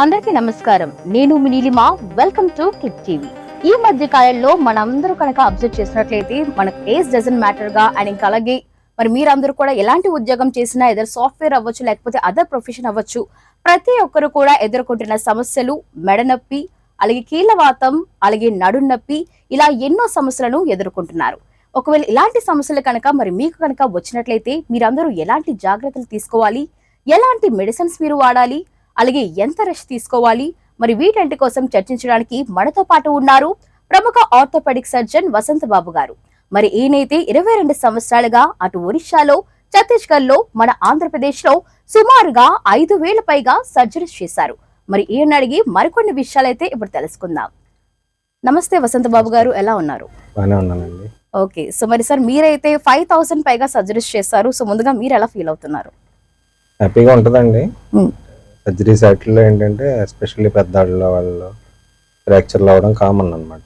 అందరికీ నమస్కారం. నేను మీ వెల్కమ్ టు క్లిక్ టీవీ ఈ మధ్య కాలంలో మనందరూ కనుక అబ్జర్వ్ చేసినట్లయితే మనకు ఏజ్ డజన్ మ్యాటర్గా అండ్ ఇంకా అలాగే మరి మీరందరూ కూడా ఎలాంటి ఉద్యోగం చేసినా ఎదర్ సాఫ్ట్వేర్ అవ్వచ్చు లేకపోతే అదర్ ప్రొఫెషన్ అవ్వచ్చు ప్రతి ఒక్కరు కూడా ఎదుర్కొంటున్న సమస్యలు మెడ నొప్పి అలాగే కీళ్ళవాతం అలాగే నడునొప్పి ఇలా ఎన్నో సమస్యలను ఎదుర్కొంటున్నారు. ఒకవేళ ఇలాంటి సమస్యలు కనుక మరి మీకు కనుక వచ్చినట్లయితే మీరందరూ ఎలాంటి జాగ్రత్తలు తీసుకోవాలి? ఎలాంటి మెడిసిన్స్ మీరు వాడాలి? అలాగే ఎంత రెస్ట్ తీసుకోవాలి? మరి వీటంటి కోసం చర్చించడానికి మనతో పాటు ఉన్నారు ప్రముఖ ఆర్థోపెడిక్ సర్జన్ వసంత బాబు గారు. మరి ఈయనైతే ఇరవై రెండు సంవత్సరాలుగా అటు ఒరిస్సాలో ఛత్తీస్గఢ్లో మన ఆంధ్రప్రదేశ్లో సుమారుగా ఐదు వేల పైగా సర్జరీస్ చేశారు. మరి ఈయన అడిగి మరికొన్ని విషయాలైతే ఇప్పుడు తెలుసుకుందాం. నమస్తే వసంత బాబు గారు ఎలా ఉన్నారు? ఓకే సో మరి సార్ మీరైతే ఫైవ్ థౌసండ్ పైగా సర్జరీస్ చేశారు. సో ముందుగా మీరు ఎలా ఫీల్ అవుతున్నారు? హ్యాపీగా ఉంటుందండి. సర్జరీ సైట్లో ఏంటంటే ఎస్పెషల్లీ పెద్దవాళ్ళ వాళ్ళు ఫ్రాక్చర్లు అవ్వడం కామన్ అనమాట.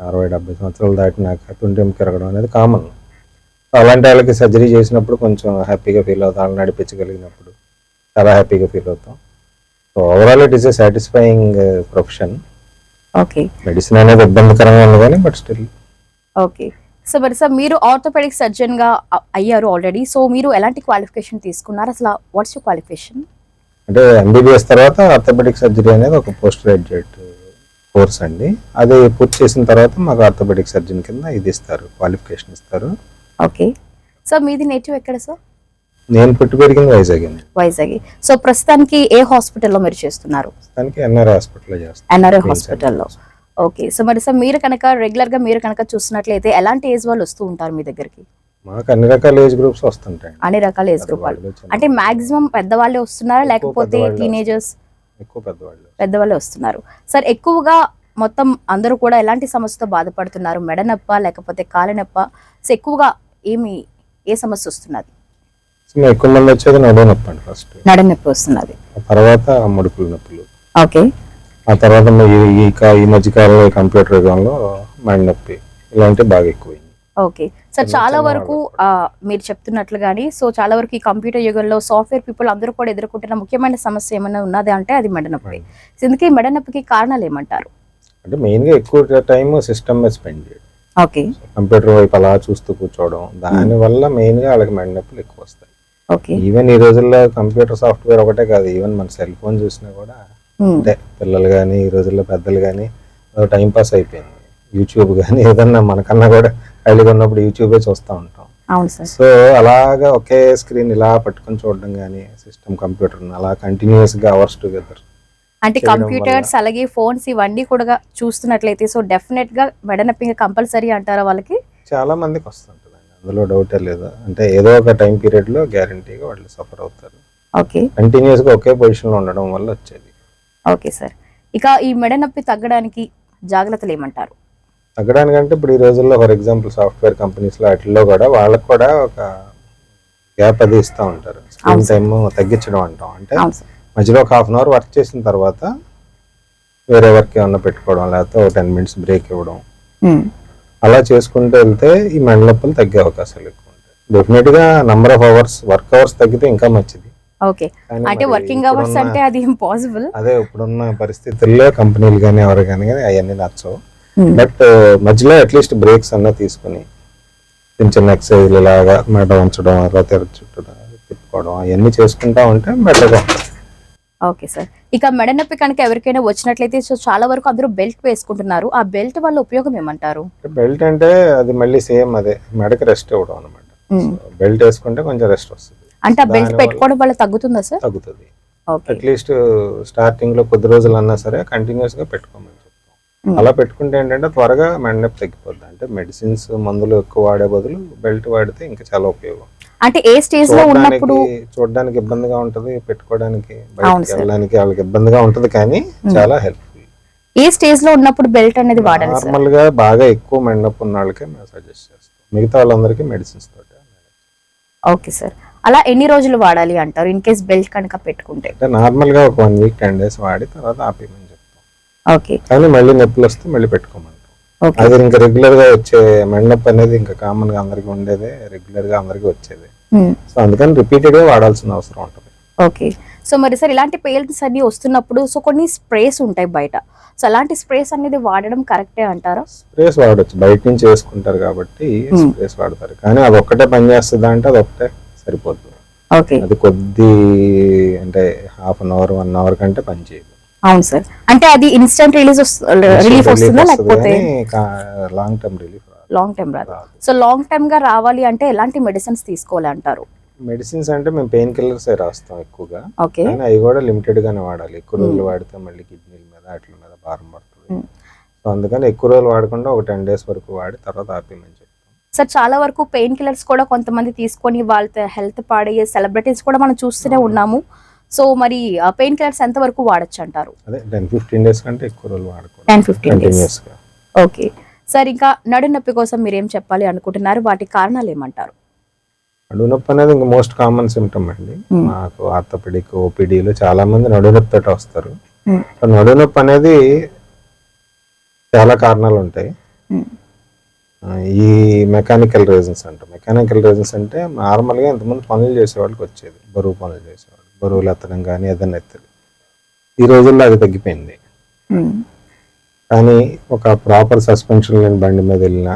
అరవై డెబ్బై సంవత్సరాలు దాటినాక తుంటెం తిరగడం అనేది కామన్ అలాంటి వాళ్ళకి సర్జరీ చేసినప్పుడు కొంచెం హ్యాపీగా ఫీల్ అవుతాం. వాళ్ళని నడిపించగలిగినప్పుడు చాలా హ్యాపీగా ఫీల్ అవుతాం. So overall it is a satisfying profession okay medicine అనేది ఇబ్బందికరంగా ఉంది కానీ బట్ స్టిల్ ఓకే సో మరి సార్ మీరు ఆర్థోపెడిక్ సర్జన్గా అ- అయ్యారు ఆల్రెడీ సో మీరు ఎలాంటి క్వాలిఫికేషన్ తీసుకున్నారు? అసలు వాట్స్ యూర్ క్వాలిఫికేషన్ అంటే ఎంబీబీఎస్ తర్వాత ఆర్థోపెడిక్ సర్జరీ అనేది ఒక పోస్ట్ గ్రాడ్యుయేట్ కోర్స్ అండి. అది పూర్తి చేసిన తర్వాత మాకు ఆర్థోపెడిక్ సర్జన్ కింద ఇది ఇస్తారు క్వాలిఫికేషన్ ఇస్తారు. ఓకే సో మీది నేటివ్ ఎక్కడ సార్ నేను పుట్టి పెరిగింది వైజాగ్ అండి. వైజాగ్. సో ప్రస్తుతానికి ఏ హాస్పిటల్లో మీరు చేస్తున్నారు? దానికి ఎన్ఆర్ హాస్పిటల్లో చేస్తాను ఎన్ఆర్ఐ హాస్పిటల్లో. ఓకే సో మరి సార్ మీరు కనుక రెగ్యులర్గా మీరు కనుక చూసినట్లయితే ఎలాంటి ఏజ్ వాళ్ళు వస్తూ ఉంటారు మీ దగ్గరికి? మాకు అన్ని రకాల ఏజ్ గ్రూప్స్ వస్తుంటాయి అన్ని రకాల ఏజ్ గ్రూప్ వాళ్ళు. అంటే మాక్సిమం పెద్దవాళ్ళే వస్తున్నారా? లేకపోతే టీనేజర్స్ ఎక్కువ పెద్దవాళ్ళు పెద్దవాళ్ళే వస్తున్నారు. సార్ ఎక్కువగా మొత్తం అందరూ కూడా ఎలాంటి సమస్యతో బాధపడుతున్నారు? మెడ నొప్ప లేకపోతే కాళ్ళ నొప్ప సో ఎక్కువగా ఏమి ఏ సమస్య వస్తున్నది? ఎక్కువ మంది వచ్చేది నొప్పి అండి ఫస్ట్ నొప్పి వస్తున్నది. తర్వాత ముడుకుల నొప్పులు. ఓకే. ఆ తర్వాత ఈ ఈ కా- ఈ మధ్యకాలంలో కంప్యూటర్ యుగంలో మైండ్ నొప్పి ఇలాంటివి బాగా ఎక్కువైంది. ఓకే. సార్ చాలా వరకు మీరు చెప్తున్నట్లుగాని సో చాలా వరకు ఈ కంప్యూటర్ యుగంలో సాఫ్ట్వేర్ పీపుల్ అందరూ కూడా ఎదుర్కొంటున్న ముఖ్యమైన సమస్య ఏమైనా ఉన్నది అంటే అది మెడ నొప్పి సో ఇందుకే మెడ నొప్పికి కారణాలు ఏమంటారు? అంటే మెయిన్గా ఎక్కువ టైం సిస్టమ్ మీద స్పెండ్ చేయడం. ఓకే. కంప్యూటర్ వైపు అలా చూస్తూ కూర్చోవడం దానివల్ల మెయిన్గా వాళ్ళకి మెండ నొప్పులు ఎక్కువ వస్తాయి. ఓకే. ఈవెన్ ఈ రోజుల్లో కంప్యూటర్ సాఫ్ట్వేర్ ఒకటే కాదు ఈవెన్ మన సెల్ ఫోన్ చూసినా కూడా అంటే పిల్లలు కానీ ఈ రోజుల్లో పెద్దలు కానీ టైం పాస్ అయిపోయింది. యూట్యూబ్ కానీ ఏదన్నా మనకన్నా కూడా ఖాళీగా ఉన్నప్పుడు యూట్యూబే చూస్తూ ఉంటాం. అవును సార్. సో అలాగా ఒకే స్క్రీన్ ఇలా పట్టుకొని చూడడం కానీ సిస్టమ్ కంప్యూటర్ అలా కంటిన్యూస్గా అవర్స్ టుగెదర్ అంటే కంప్యూటర్స్ అలాగే ఫోన్స్ ఇవన్నీ కూడా చూస్తున్నట్లయితే సో డెఫినెట్గా మెడ నొప్పి కంపల్సరీ అంటారా వాళ్ళకి? చాలా మందికి వస్తుంటుందండి. అందులో డౌటే లేదు. అంటే ఏదో ఒక టైం పీరియడ్లో గ్యారంటీగా వాళ్ళు సఫర్ అవుతారు. ఓకే. కంటిన్యూస్గా ఒకే పొజిషన్లో ఉండడం వల్ల వచ్చేది. Okay sir. ఇక ఈ మెడ నొప్పి తగ్గడానికి జాగ్రత్తలు ఏమంటారు? తగ్గడానికంటే ఇప్పుడు ఈ రోజుల్లో ఫర్ ఎగ్జాంపుల్ సాఫ్ట్వేర్ కంపెనీస్లో వాటిల్లో కూడా వాళ్ళకి కూడా ఒక గ్యాప్ అది ఇస్తూ ఉంటారు. స్క్రీన్ టైమ్ తగ్గించడం అంటాం. అంటే మధ్యలో ఒక హాఫ్ అన్ అవర్ వర్క్ చేసిన తర్వాత వేరే వర్క్ ఏమన్నా పెట్టుకోవడం లేకపోతే ఒక టెన్ మినిట్స్ బ్రేక్ ఇవ్వడం. అలా చేసుకుంటూ వెళ్తే ఈ మెండ నొప్పులు తగ్గే అవకాశాలు ఎక్కువ ఉంటాయి. డెఫినెట్గా number of hours work hours తగ్గితే ఇంకా మంచిది. ఓకే. అంటే వర్కింగ్ అవర్స్ అంటే అది ఇంపాసిబుల్ అదే ఇప్పుడున్న పరిస్థితుల్లో కంపెనీలు కానీ ఎవరు కానీ అవన్నీ నచ్చవు. బట్ మధ్యలో అట్లీస్ట్ బ్రేక్స్ అన్న తీసుకుని చిన్న చిన్న ఎక్సర్సైజ్లు ఇలాగా మెడ ఉంచడం అలా తెర చుట్టూ తిప్పుకోవడం అవన్నీ చేసుకుంటా ఉంటే బెటర్గా ఓకే సార్ ఇక మెడ నొప్పి కనుక ఎవరికైనా వచ్చినట్లయితే సో చాలా వరకు అందరూ బెల్ట్ వేసుకుంటున్నారు. ఆ బెల్ట్ వల్ల ఉపయోగం ఏమంటారు? బెల్ట్ అంటే అది మళ్ళీ సేమ్ అదే. మెడకి రెస్ట్ ఇవ్వడం అనమాట. బెల్ట్ వేసుకుంటే కొంచెం రెస్ట్ వస్తుంది. అంటే ఆ బెల్ట్ పెట్టుకోవడం వల్ల తగ్గుతుందా సార్ తగ్గుతుంది. అట్లీస్ట్ స్టార్టింగ్లో కొద్ది రోజులు అన్నా సరే కంటిన్యూస్గా పెట్టుకోమని Hmm. అలా పెట్టుకుంటే ఏంటంటే త్వరగా మెండప్ తగ్గిపోద్ది. అంటే మెడిసిన్స్ మందులు ఎక్కువ వాడే బదులు బెల్ట్ వాడితే ఇంకా చాలా ఉపయోగం. అంటే ఏ స్టేజ్లో ఉన్నప్పుడు చూడడానికి ఇబ్బందిగా ఉంటది పెట్టుకోవడానికి బయటకి. వెళ్ళడానికి వాళ్ళకి ఇబ్బందిగా ఉంటది కానీ చాలా హెల్ప్ఫుల్ ఏ స్టేజ్లో ఉన్నప్పుడు బెల్ట్ అనేది వాడాలి నార్మల్గా బాగా ఎక్కువ మెండప్ ఉన్న వాళ్ళకే మేము సజెస్ట్ చేస్తాం. మిగతా వాళ్ళందరికీ మెడిసిన్స్ తోటి ఓకే సార్. అలా ఎన్ని రోజులు వాడాలి అంటారు? ఇన్ కేస్ బెల్ట్ కనుక పెట్టుకుంటే. నార్మల్గా ఒక వన్ వీక్ టెన్ డేస్ వాడి తర్వాత ఆపేయమని ఓకే. కానీ మళ్ళీ నొప్పులు వస్తే మళ్ళీ పెట్టుకోమంటాం. అది ఇంకా రెగ్యులర్గా వచ్చే మెండప్ అనేది ఇంకా కామన్గా అందరికి ఉండేదే రెగ్యులర్గా అందరికి వచ్చేది. సో అందుకని రిపీటెడ్గా వాడాల్సిన అవసరం ఉంటుంది. ఓకే. సో మరి సార్ ఇలాంటి పెయిన్స్ అన్ని వస్తున్నప్పుడు సో కొన్ని స్ప్రేస్ ఉంటాయి బయట. సో అలాంటి స్ప్రేస్ అనేది వాడడం కరెక్టే అంటారా? స్ప్రేస్ వాడచ్చు. బయట నుంచి వేసుకుంటారు కాబట్టి. స్ప్రేస్ వాడతారు. కానీ అది ఒక్కటే పని చేస్తుంది అంటే అది ఒక్కటే సరిపోతుంది ఓకే. అది కొద్ది అంటే half an hour one hour కంటే పని చేయదు. అవును సార్. అంటే అది ఇన్స్టెంట్ రిలీజ్ రిలీఫ్ వస్తుందా లేకపోతే? Long term relief long time రాదు. సో లాంగ్ టైమ్గా రావాలి అంటే ఎలాంటి మెడిసిన్స్ తీసుకోవాలి అంటారు మెడిసిన్స్ అంటే మేము పెయిన్ కిల్లర్స్ రాస్తాం ఎక్కువగా. ఓకే. కానీ అవి కూడా లిమిటెడ్ గానే వాడాలి. ఎక్కువ రోజులు వాడితే మళ్ళీ కిడ్నీల మీద వాటి మీద భారం పడుతుంది. Hmm. సో అందుకని ఎక్కువ రోజులు వాడకుండా ఒక టెన్ డేస్ వరకు వాడి తర్వాత ఆపేయమని చెప్తాం. సార్ చాలా వరకు పెయిన్ కిల్లర్స్ కూడా కొంతమంది తీసుకొని వాళ్ళ హెల్త్ పాడయ్యే సెలబ్రిటీస్ కూడా మనం చూస్తూనే ఉన్నాము. సో మరి పెయిన్ కిల్లర్స్ ఎంత వరకు వాడచ్చు అంటారు అదే ten fifteen days okay. Sir ఇంకా నడు నొప్పి కోసం మీరు ఏం చెప్పాలి అనుకుంటున్నారు? వాటి కారణాలు ఏమంటారు? నడుము నొప్పి అనేది ఇంకా మోస్ట్ కామన్ సిమ్టమ్ అండి. మాకు ఆర్థోపెడిక్ ఓపీడీలో చాలా మంది నడుము నొప్పితో వస్తారు. Hmm. సో నడుము నొప్పి అనేది చాలా కారణాలు ఉంటాయి. ఈ మెకానికల్ రీజన్స్ అంట. మెకానికల్ రీజన్స్ అంటే నార్మల్గా ఇంతమంది పనులు చేసేవాళ్ళకి వచ్చేది. బరువు పనులు చేసేవాళ్ళు. బరువులు ఎత్తడం కానీ ఏదైనా ఎత్తది ఈ రోజుల్లో అది తగ్గిపోయింది. కానీ ఒక ప్రాపర్ సస్పెన్షన్ లేని బండి మీద వెళ్ళినా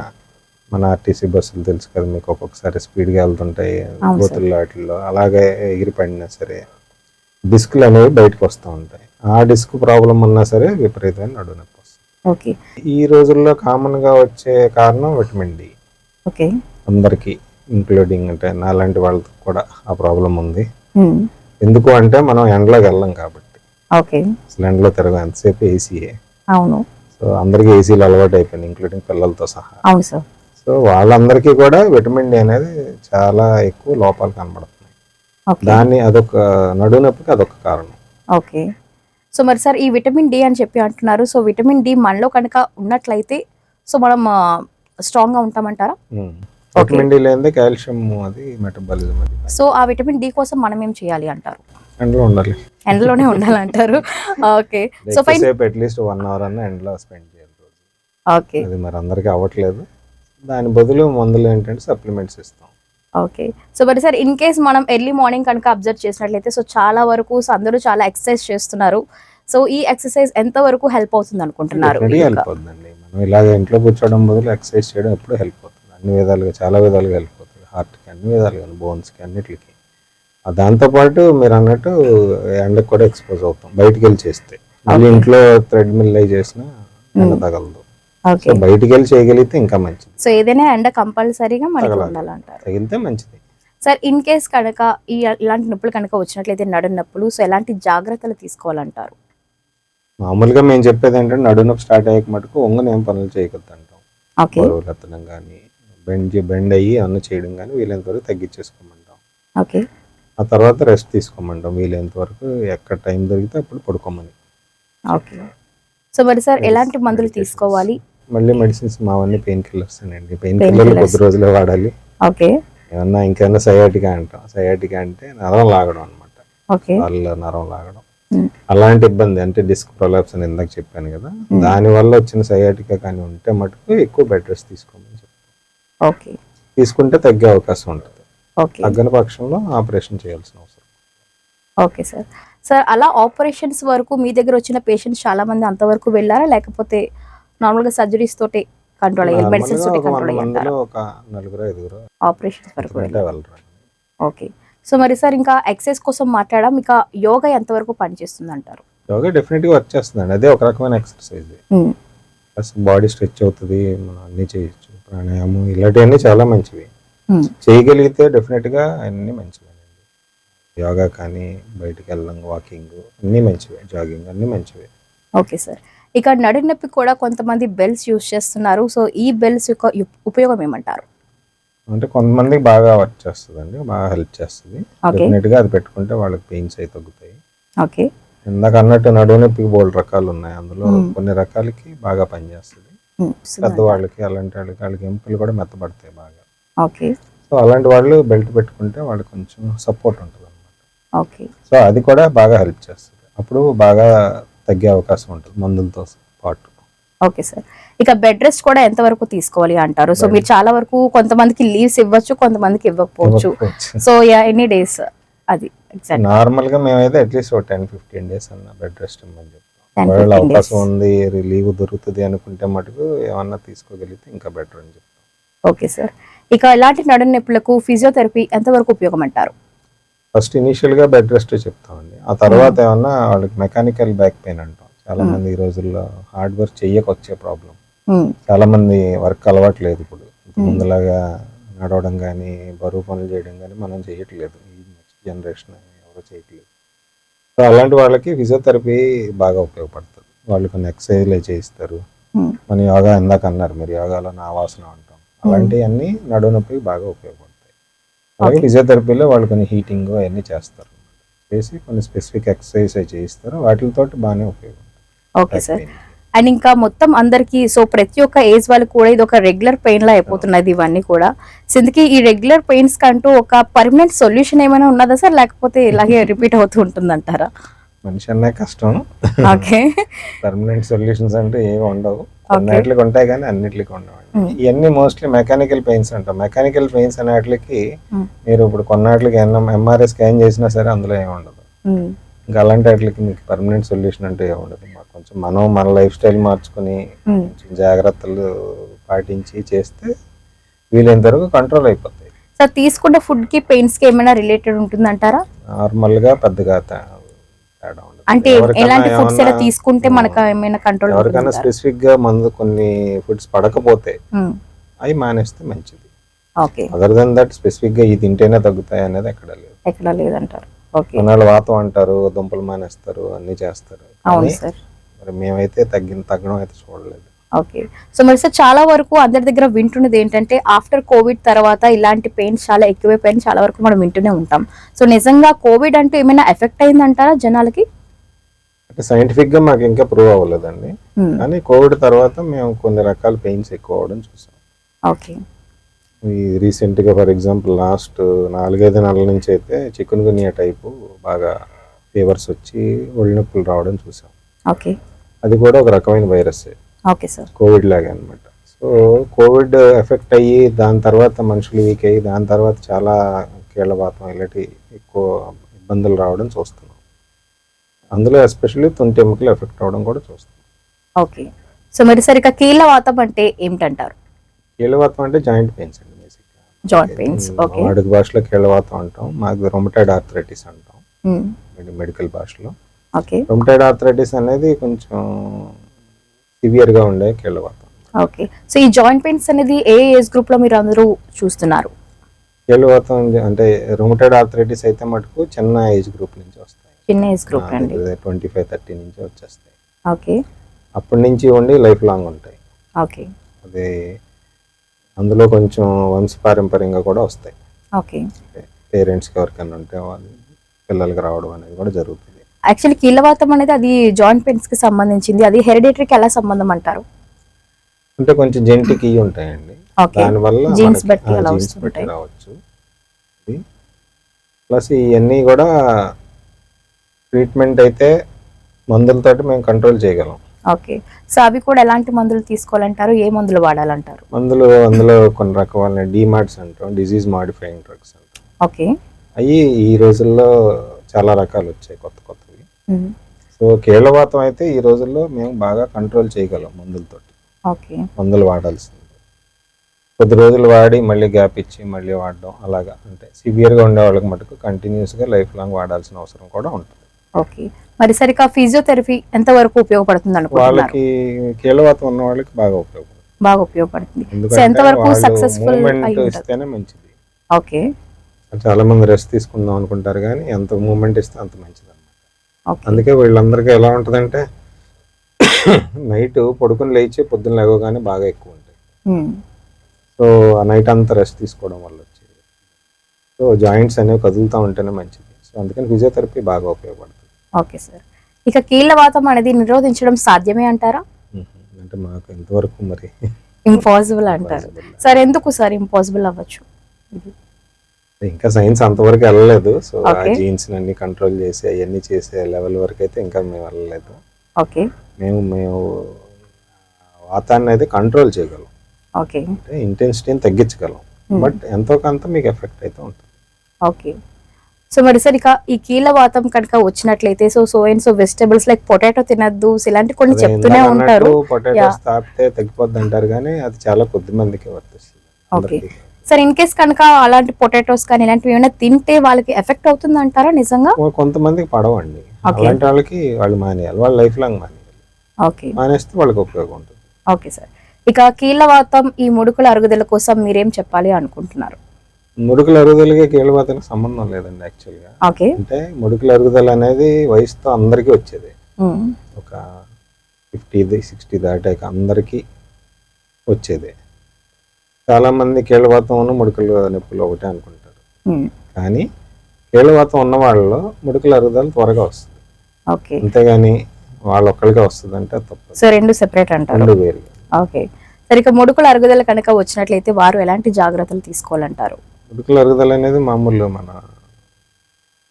మన ఆర్టీసీ బస్సులు తెలుసు కదా మీకు ఒక్కొక్కసారి స్పీడ్గా వెళ్తుంటాయి. గోతుల్లో వాటిల్లో అలాగే ఎగిరి పడినా సరే డిస్క్లు అనేవి బయటకు వస్తూ ఉంటాయి. ఆ డిస్క్ ప్రాబ్లం ఉన్నా సరే విపరీతమైన నడువు నొప్పి వస్తుంది. ఓకే. ఈ రోజుల్లో కామన్గా వచ్చే కారణం విటమిన్ డి. అందరికీ ఇంక్లూడింగ్ అంటే నాలాంటి వాళ్ళకి కూడా ఆ ప్రాబ్లం ఉంది. ఎందుకు అంటే మనం ఎండలోకి వెళ్ళం కాబట్టి. ఓకే. అసలు ఎండలో తిరగం ఎంతసేపు ఏసీయే అవును. సో అందరికీ ఏసీలు అలవాటు అయిపోయింది ఇంక్లూడింగ్ పిల్లలతో సహా. అవును సార్. సో వాళ్ళందరికీ కూడా విటమిన్ డి అనేది చాలా ఎక్కువ లోపాలు కనబడుతున్నాయి. దాన్ని అదొక నడువు నొప్పికి అదొక కారణం. ఓకే. సో మరి సార్ ఈ విటమిన్ డి అని చెప్పి అంటున్నారు. సో విటమిన్ డి మనలో కనుక ఉన్నట్లయితే సో మనం స్ట్రాంగ్గా ఉంటామంటారా? విటమిన్ డి లేనిదే కాల్షియం అది మెటబాలిజం అది. సో ఆ విటమిన్ డి కోసం మనం ఏం చేయాలి అంటారు? ఎండలో ఉండాలి. ఎండలోనే ఉండాలంటారు. ఓకే సో ఫైన్ ఎక్కువసేపు అట్లీస్ట్ వన్ అవర్ అన్న ఎండలో స్పెండ్ చేయాలి రోజు. ఓకే అది మరి అందరికీ అవ్వట్లేదు. దాని బదులు మందులు ఏంటంటే సప్లిమెంట్స్ ఇస్తాం. ఓకే సో మరి సార్ ఇన్ కేస్ మనం ఎర్లీ మార్నింగ్ కనుక అబ్జర్వ్ చేసినట్లయితే సో చాలా వరకు అందరూ చాలా ఎక్సర్సైజ్ చేస్తున్నారు. సో ఈ ఎక్సర్సైజ్ ఎంత వరకు హెల్ప్ అవుతుంది అనుకుంటున్నారు మనం ఇలాగ ఇంట్లో కూర్చోవడం బదులు ఎక్సర్సైజ్ చేయడం ఎప్పుడు హెల్ప్ అవుతుంది. అన్ని విధాలుగా చాలా విధాలుగా అవుతుంది. హార్ట్కి అన్ని విధాలుగా బోన్స్కి అన్నిటికి. దాంతోపాటు మీరు అన్నట్టు ఎండకు కూడా ఎక్స్పోజ్ అవుతాం. బయటికి వెళ్ళి చేస్తే. మళ్ళీ. ఇంట్లో థ్రెడ్ మిల్ అయి చేసినా ఎండ Hmm. తగలదు. ఓకే సో బయటికి వెళ్ళి చేయగలిగితే ఇంకా మంచిది. సో ఏదైనా ఎండ కంపల్సరీగా మనకి. ఉండాలంటారు. తగిలితే మంచిది. సార్ ఇన్ కేస్ కనుక ఈ ఇలాంటి నొప్పులు కనుక వచ్చినట్లయితే నడు నొప్పులు సో ఎలాంటి జాగ్రత్తలు తీసుకోవాలంటారు? మామూలుగా మేము చెప్పేది ఏంటంటే నడునొప్పి స్టార్ట్ అయ్యాక మటుకు ఒంగని పనులు చేయకూడదు అంటాం బరువులు ఎత్తడం కానీ బెండ్ బెండ్ అయ్యి అన్న చేయడం కానీ వీలైనంత వరకు తగ్గించేసుకోమంటాం. ఓకే. ఆ తర్వాత రెస్ట్ తీసుకోమంటాం వీలైనంత వరకు ఎక్కడ టైం దొరికితే అప్పుడు పడుకోమని. ఓకే. సో మరి సార్ ఎలాంటి మందులు తీసుకోవాలి? మళ్ళీ మెడిసిన్స్ మావన్నీ పెయిన్ కిల్లర్స్ అండి. పెయిన్ కిల్లర్లు. కొద్ది రోజులే వాడాలి. ఓకే. ఏమన్నా ఇంకేమన్నా సయాటికా అంటాం. సయాటికా అంటే నరం లాగడం అనమాట వాళ్ళ నరం లాగడం. అలాంటి ఇబ్బంది అంటే డిస్క్ ప్రొలాప్స్ అని ఇందాక చెప్పాను కదా. Hmm. దాని వల్ల వచ్చిన సయాటికా కానీ ఉంటే మటుకు ఎక్కువ బెడ్ రెస్ట్ తీసుకోమని ఓకే. తీసుకుంటే తగ్గే అవకాశం ఉంటుంది. ఓకే. తగ్గని పక్షంలో ఆపరేషన్ చేయాల్సిన అవసరం. Okay sir. సార్ అలా ఆపరేషన్స్ వరకు మీ దగ్గర వచ్చిన పేషెంట్స్ చాలా మంది అంతవరకు వెళ్ళారా? లేకపోతే నార్మల్గా సర్జరీస్ తోటి కంట్రోల్ అయ్యారు? మెడిసిన్స్ తోటి కంట్రోల్ అయ్యారా? ఒక నలుగురు ఐదుగురు ఆపరేషన్స్ వరకు వెళ్ళారు. ఓకే. సో మరి సార్ ఇంకా ఎక్సర్సైజ్ కోసం మాట్లాడడం ఇంకా యోగా ఎంతవరకు పనిచేస్తుంది అంటారు యోగా డెఫినెట్గా వర్క్ చేస్తుందండి అదే ఒక రకమైన ఎక్సర్సైజ్. ప్లస్ బాడీ స్ట్రెచ్ అవుతుంది మనం అన్ని చేయొచ్చు. ప్రాణాయామం ఇలాంటివన్నీ చాలా మంచివి. చేయగలిగితే డెఫినెట్గా అన్ని మంచివేనండి. యోగా కానీ బయటికి వెళ్ళడం వాకింగ్ అన్ని మంచివే. జాగింగ్ అన్ని మంచివే. Okay sir. ఇక నడు నొప్పి కూడా కొంతమంది బెల్స్ యూజ్ చేస్తున్నారు. సో ఈ బెల్స్ యొక్క ఉప్- ఉపయోగం ఏమంటారు? అంటే కొంతమందికి బాగా వర్క్ చేస్తుందండి బాగా హెల్ప్ చేస్తుంది. డెఫినెట్గా అది పెట్టుకుంటే వాళ్ళకి పెయిన్స్ అయి తగ్గుతాయి. ఓకే. ఇందాక అన్నట్టు నడువు నొప్పికి బోల్డ్ రకాలు ఉన్నాయి అందులో. కొన్ని రకాలకి బాగా పనిచేస్తుంది. పెద్దవాళ్ళకి అలాంటి వాళ్ళకి వాళ్ళకి ఎంపులు కూడా మెత్తబడతాయి బాగా. ఓకే. సో అలాంటి వాళ్ళు బెల్ట్ పెట్టుకుంటే వాళ్ళకి కొంచెం సపోర్ట్ ఉంటుంది అనమాట ఓకే. సో అది కూడా బాగా హెల్ప్ చేస్తుంది. అప్పుడు బాగా తగ్గే అవకాశం ఉంటుంది మందులతో పాటు. Okay sir. ఇక బెడ్ రెస్ట్ కూడా ఎంత వరకు తీసుకోవాలి అంటారు? సో మీరు చాలా వరకు కొంతమందికి లీవ్స్ ఇవ్వచ్చు కొంతమందికి ఇవ్వకపోవచ్చు. సో యా ఎనీ డేస్ అది. నార్మల్గా మేమైతే అట్లీస్ట్ ఒక టెన్ ఫిఫ్టీన్ డేస్ అన్న బెడ్ రెస్ట్ ఇమ్మని చెప్తాం. 10, ఒకవేళ 15 అవకాశం. ఉంది లీవ్ దొరుకుతుంది అనుకుంటే మటుకు ఏమన్నా తీసుకోగలిగితే ఇంకా బెటర్ అని చెప్తాం. ఓకే సార్ ఇక ఇలాంటి నడుము నొప్పులకు ఫిజియోథెరపీ ఎంతవరకు ఉపయోగం అంటారు ఫస్ట్ ఇనిషియల్గా బెడ్ రెస్ట్ చెప్తామండి. ఆ తర్వాత ఏమన్నా వాళ్ళకి మెకానికల్ బ్యాక్ పెయిన్ అంటాం. చాలా Hmm. మంది ఈ రోజుల్లో హార్డ్ వర్క్ చెయ్యకొచ్చే ప్రాబ్లం చాలా మంది వర్క్ అలవాట్లేదు ఇప్పుడు. Hmm. ముందులాగా నడవడం కానీ బరువు పనులు చేయడం కానీ మనం చేయట్లేదు జనరేషన్ ఎవరు చేయట్లేదు. సో అలాంటి వాళ్ళకి ఫిజియోథెరపీ బాగా ఉపయోగపడుతుంది. వాళ్ళు కొన్ని ఎక్సర్సైజ్లు చేయిస్తారు. మన యోగా ఇందాక అన్నారు మీరు యోగాలో నావాసన అంటాం. అలాంటివన్నీ నడువు నొప్పికి బాగా ఉపయోగపడతాయి. అలాగే. ఫిజియోథెరపీలో వాళ్ళు కొన్ని హీటింగ్ అవన్నీ చేస్తారు. చేసి కొన్ని స్పెసిఫిక్ ఎక్సర్సైజ్ చేయిస్తారు. వాటితో బాగానే ఉపయోగం ఓకే సార్. అండ్ ఇంకా మొత్తం అందరికి సో ప్రతి ఒక్క ఏజ్ వాళ్ళు కూడా ఇది ఒక రెగ్యులర్ పెయిన్ లా అయిపోతున్నది ఇవన్నీ కూడా. సో ఇందుకే ఈ రెగ్యులర్ పెయిన్స్ కంటూ ఒక పర్మనెంట్ సొల్యూషన్ ఏమైనా ఉన్నదా సార్? లేకపోతే ఇలాగే రిపీట్ అవుతూ ఉంటుంది అంటారా మనిషి అనే కష్టం. ఓకే. పర్మనెంట్ సొల్యూషన్స్ అంటే ఏమి ఉండవు. కొన్నిటికి ఉంటాయి కానీ అన్నిటికి ఉండవు. Hmm. ఇవన్నీ మోస్ట్లీ మెకానికల్ పెయిన్స్ అంటాం. మెకానికల్ పెయిన్స్ అనేటికి Hmm. మీరు ఇప్పుడు కొన్నాటికి ఎంఆర్ఐ స్కాన్ చేసినా సరే అందులో ఏమి ఉండదు. ఉమ్, ఇంకా అలాంటి వాటికి మీకు పర్మనెంట్ సొల్యూషన్ అంటే ఉండదు మాకు కొంచెం మనం మన లైఫ్ స్టైల్ మార్చుకుని ఉమ్, కొంచెం జాగ్రత్తలు పాటించి చేస్తే వీలైనంత వరకు కంట్రోల్ అయిపోతాయి. సార్ తీసుకున్న ఫుడ్కి పెయిన్స్కి ఏమైనా రిలేటెడ్ ఉంటుందంటారా? నార్మల్గా పెద్దగా తే- తేడా ఉండదు. అంటే ఎలాంటి ఫుడ్స్ ఏమన్నా- తీసుకుంటే మనకు ఏమైనా కంట్రోల్ ఎవరికైనా స్పెసిఫిక్గా మందు కొన్ని ఫుడ్స్ పడకపోతే అవి మానేస్తే మంచిది. ఓకే అదర్ దెన్ దట్ స్పెసిఫిక్గా ఇది తింటేనే తగ్గుతాయి అనేది ఎక్కడ లేదు. ఎక్కడ లేదంటారు. కొన్నాళ్ళు వాతం అంటారు దుంపలు మానేస్తారు అన్ని చేస్తారు. అవును సార్. మరి మేమైతే తగ్గిన తగ్గడం అయితే చూడలేదు. ఓకే. సో మరి సార్ చాలా వరకు అందరి దగ్గర వింటున్నది ఏంటంటే ఆఫ్టర్ కోవిడ్ తర్వాత ఇలాంటి పెయిన్స్ చాలా ఎక్కువైపోయిన చాలా వరకు మనం వింటూనే ఉంటాం. సో నిజంగా కోవిడ్ అంటూ ఏమైనా ఎఫెక్ట్ అయిందంటారా జనాలకి? అంటే సైంటిఫిక్గా మాకు ఇంకా ప్రూవ్ అవ్వలేదండి. Hmm. కానీ కోవిడ్ తర్వాత మేము కొన్ని రకాల పెయిన్స్ ఎక్కువ అవడం చూసాం. ఓకే. ఈ రీసెంట్గా ఫర్ ఎగ్జాంపుల్ లాస్ట్ నాలుగైదు నెలల నుంచి అయితే చికెన్ గునియా టైపు బాగా ఫీవర్స్ వచ్చి ఒళ్ళు నొప్పులు రావడం చూసాం. ఓకే. అది కూడా ఒక రకమైన వైరస్. Okay sir. కోవిడ్ లాగే అనమాట సో కోవిడ్ ఎఫెక్ట్ అయ్యి దాని తర్వాత మనుషులు వీక్ అయ్యి దాని తర్వాత చాలా కీళ్ళవాతం ఇలాంటి ఎక్కువ ఇబ్బందులు రావడం చూస్తున్నాం. అందులో ఎస్పెషల్లీ తుంటెముకలు ఎఫెక్ట్ అవ్వడం కూడా చూస్తున్నాం. ఓకే. సో మరి సార్ ఇక కీళ్ళ వాతం అంటే ఏమిటంటారు? కీళ్ళవాతం అంటే జాయింట్ పెయిన్స్ అండి బేసిక్గా జాయింట్ పెయిన్స్ ఓకే. వాడుక భాషలో కీళ్ళవాతం అంటాం మాకు రొమటైడ్ ఆర్థరైటిస్ అంటాం. మెడికల్ భాషలో. ఓకే. రొమటైడ్ ఆర్థరైటిస్ అనేది కొంచెం సివియర్గా ఉండే కీళ్ళవాతం ఓకే. సో ఈ జాయింట్ పెయిన్స్ అనేది ఏ ఏజ్ గ్రూప్లో మీరు అందరూ చూస్తున్నారు? కీళ్ళవాతం అంటే రొమటైడ్ ఆర్థరైటిస్ అయితే మటుకు చిన్న ఏజ్ గ్రూప్ నుంచి వస్తాయి. చిన్న ఏజ్ గ్రూప్ అండి. ట్వంటీ ఫైవ్ థర్టీ నుంచి వచ్చేస్తాయి. ఓకే. అప్పటి నుంచి ఉండి లైఫ్ లాంగ్ ఉంటాయి. ఓకే. అది అందులో కొంచెం వంశపారంపర్యంగా కూడా వస్తాయి. ఓకే. పేరెంట్స్కి ఎవరికైనా ఉంటే వాళ్ళు పిల్లలకి రావడం అనేది కూడా జరుగుతుంది. యాక్చువల్లీ కీళ్ళవాతం అనేది అది జాయింట్ పెయిన్స్కి సంబంధించింది. అది హెరిడేటరీకి ఎలా సంబంధం అంటారు? అంటే కొంచెం జెంటిక్ ఇవి ఉంటాయండి. దానివల్ల వస్తుంటాయి. బట్టి రావచ్చు. ప్లస్ ఇవన్నీ కూడా ట్రీట్మెంట్ అయితే మందులతోటి మేము కంట్రోల్ చేయగలం. ఓకే. సో అవి కూడా ఎలాంటి మందులు తీసుకోవాలంటారు? ఏ మందులు వాడాలంటారు? మందులు అందులో కొన్ని రకాల డిమార్ట్స్ అంటాం డిజీజ్ మాడిఫైయింగ్ డ్రగ్స్ అంటాం. ఓకే. అవి ఈ రోజుల్లో చాలా రకాలు వచ్చాయి కొత్త కొత్తవి. సో కీళ్ళవాతం అయితే ఈ రోజుల్లో మేము బాగా కంట్రోల్ చేయగలం మందులతోటి. ఓకే. మందులు వాడాల్సింది. కొద్ది రోజులు వాడి మళ్ళీ గ్యాప్ ఇచ్చి మళ్ళీ వాడడం అలాగా అంటే సివియర్గా ఉండే వాళ్ళకి మటుకు కంటిన్యూస్గా లైఫ్ లాంగ్ వాడాల్సిన అవసరం కూడా ఉంటుంది. ఓకే. మరి సరిగా ఫిజియోథెరపీ ఎంత వరకు ఉపయోగపడుతుంది వాళ్ళకి కీళ్ళవాతం ఉన్న వాళ్ళకి బాగా ఉపయోగపడుతుంది. బాగా ఉపయోగపడుతుంది. ఎంత వరకు సక్సెస్ఫుల్ ఇస్తేనే మంచిది. ఓకే. చాలా మంది రెస్ట్ తీసుకుందాం అనుకుంటారు కానీ ఎంత మూమెంట్ ఇస్తే అంత మంచిది అన్నమాట. ఓకే. అందుకే వీళ్ళందరికీ ఎలా ఉంటుందంటే నైట్ పడుకుని లేచి పొద్దున్న లేవగానే బాగా ఎక్కువ ఉంటాయి. సో ఆ నైట్ అంతా రెస్ట్ తీసుకోవడం వల్ల వచ్చేది. సో జాయింట్స్ అనేవి కదులుతూ ఉంటేనే మంచిది. సో అందుకని ఫిజియోథెరపీ బాగా ఉపయోగపడుతుంది. Okay sir. ఇక కీళ్ళవాతం అనేది నిరోధించడం సాధ్యమే అంటారా? అంటే మాకు ఎంతవరకు మరి ఇంపాసిబుల్ అంటారు. సార్ ఎందుకు సార్ ఇంపాసిబుల్ అవ్వచ్చు? ఇంకా సైన్స్ అంతవరకు వెళ్ళలేదు. సో ఆ. జీన్స్ అన్ని కంట్రోల్ చేసి అవన్నీ చేసే లెవెల్ వరకు అయితే ఇంకా మేము వెళ్ళలేదు. ఓకే. మేము మేము వాతాన్ని అయితే కంట్రోల్ చేయగలం. ఓకే. అంటే ఇంటెన్సిటీని తగ్గించగలం. బట్ ఎంతో కొంత మీకు ఎఫెక్ట్ అయితే ఉంటుంది. ఓకే. సో మరి సార్ ఇక ఈ కీళ్ళవాతం కనుక వచ్చినట్లయితే so so and so vegetables like potato తినద్దు ఇలాంటి కొన్ని చెప్తూనే ఉంటారు. తగ్గిపోద్ది అంటారు కానీ అది చాలా కొద్ది మందికి వర్తిస్తుంది అందరికీ. సార్ ఇన్ కేస్ కనుక అలాంటి పొటాటోస్ కానీ ఇలాంటివి ఏమైనా తింటే వాళ్ళకి ఎఫెక్ట్ అవుతుంది అంటారా నిజంగా? కొంతమందికి పడవండి. అలాంటి వాళ్ళకి వాళ్ళు మానేయాలి. వాళ్ళు లైఫ్ లాంగ్ మానేయాలి. ఓకే మానేస్తే వాళ్ళకి ఉపయోగం ఉంటుంది. ఓకే సార్ ఇక కీళ్ళవాతం ఈ ముడుకుల అరుగుదల కోసం మీరేం చెప్పాలి అనుకుంటున్నారు? ముడుకుల అరుగుదలకి కీళ్ళబాతకి సంబంధం లేదండి యాక్చువల్గా ఓకే. అంటే ముడుకుల అరుగుదల అనేది వయసుతో అందరికీ వచ్చేది. ఒక ఫిఫ్టీ సిక్స్టీ దాటాక అందరికీ వచ్చేది. చాలామంది కీళ్ళవాతం ముడుకుల నొప్పులు ఒకటే అనుకుంటారు. కానీ కీళ్ళవాతం ఉన్న వాళ్ళలో ముడుకుల అరుగుదల త్వరగా వస్తుంది. ఓకే. అంతేగాని వాళ్ళు ఒక్కరికే వస్తుంది అంటే తప్పదు. సో రెండు సెపరేట్ అంటారు. రెండు వేరు ఓకే. సరే ఇక ముడుకుల అరుగుదల కనుక వచ్చినట్లయితే వారు ఎలాంటి జాగ్రత్తలు తీసుకోవాలంటారు? ముడుకుల అరుగుదల అనేది మామూలు మన